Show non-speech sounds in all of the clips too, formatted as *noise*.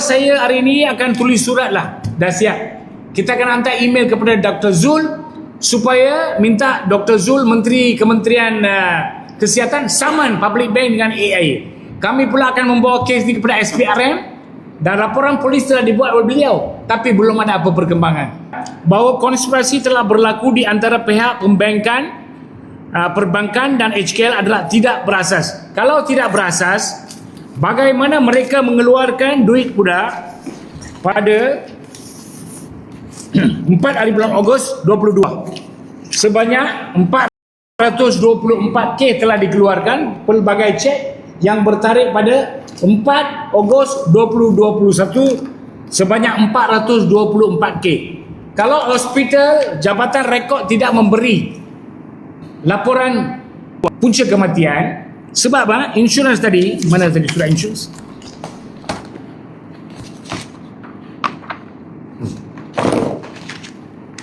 saya hari ini akan tulis surat lah dah siap kita akan hantar email kepada Dr. Zul supaya minta Dr. Zul Menteri Kementerian uh, Kesihatan saman Public Bank dengan AIA kami pula akan membawa kes ini kepada SPRM dan laporan polis telah dibuat oleh beliau tapi belum ada apa perkembangan bahawa konspirasi telah berlaku di antara pihak pembankan uh, perbankan dan HKL adalah tidak berasas kalau tidak berasas bagaimana mereka mengeluarkan duit budak pada *clears throat* 4 hari bulan Ogos 22 sebanyak 424k telah dikeluarkan pelbagai cek yang bertarikh pada 4 Ogos 2021 sebanyak 424k kalau hospital jabatan rekod tidak memberi laporan punca kematian sebab ah insurans tadi mana tadi surat insurans?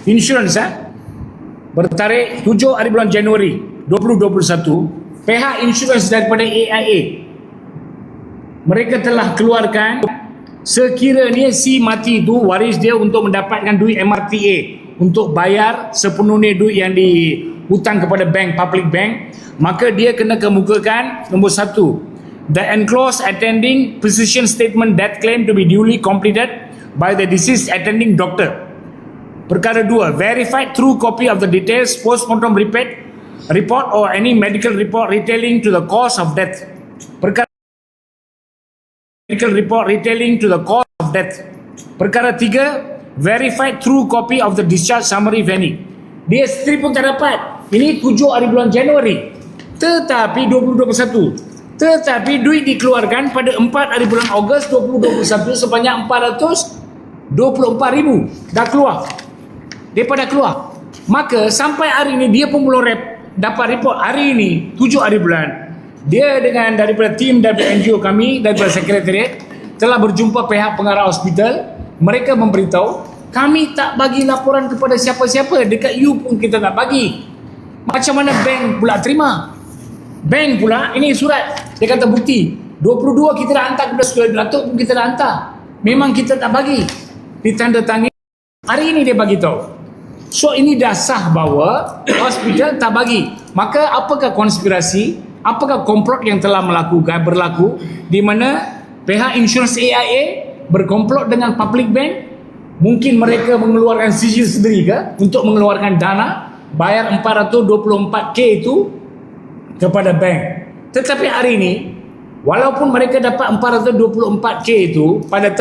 Insurans ah bertarikh 7 hari bulan Januari 2021 pihak insurans daripada AIA mereka telah keluarkan sekiranya si mati itu waris dia untuk mendapatkan duit MRTA untuk bayar sepenuhnya duit yang dihutang kepada bank public bank maka dia kena kemukakan nombor satu the enclosed attending physician statement that claim to be duly completed by the deceased attending doctor. Perkara dua verified true copy of the details postmortem report report or any medical report retailing to the cause of death. Perkara medical report retailing to the cause of death. Perkara tiga verified true copy of the discharge summary if any dia sendiri pun tak dapat ini 7 hari bulan Januari. Tetapi 2021 tetapi duit dikeluarkan pada 4 hari bulan Ogos 2021 sebanyak 424 ribu. Dah keluar. Daripada keluar. Maka sampai hari ini dia pun belum rep, dapat report hari ini 7 hari bulan. Dia dengan daripada tim daripada NGO kami daripada sekretariat telah berjumpa pihak pengarah hospital. Mereka memberitahu kami tak bagi laporan kepada siapa-siapa. Dekat you pun kita tak bagi macam mana bank pula terima? Bank pula ini surat. Dia kata bukti 22 kita dah hantar kepada sekolah Datuk pun kita dah hantar. Memang kita tak bagi. Ditandatangani hari ini dia bagi tahu. So ini dah sah bahawa *coughs* hospital tak bagi. Maka apakah konspirasi? Apakah komplot yang telah melakukan berlaku? Di mana pihak insurans AIA berkomplot dengan public bank? Mungkin mereka mengeluarkan sijil sendiri ke? Untuk mengeluarkan dana bayar 424k itu kepada bank. Tetapi hari ini walaupun mereka dapat 424k itu pada tahun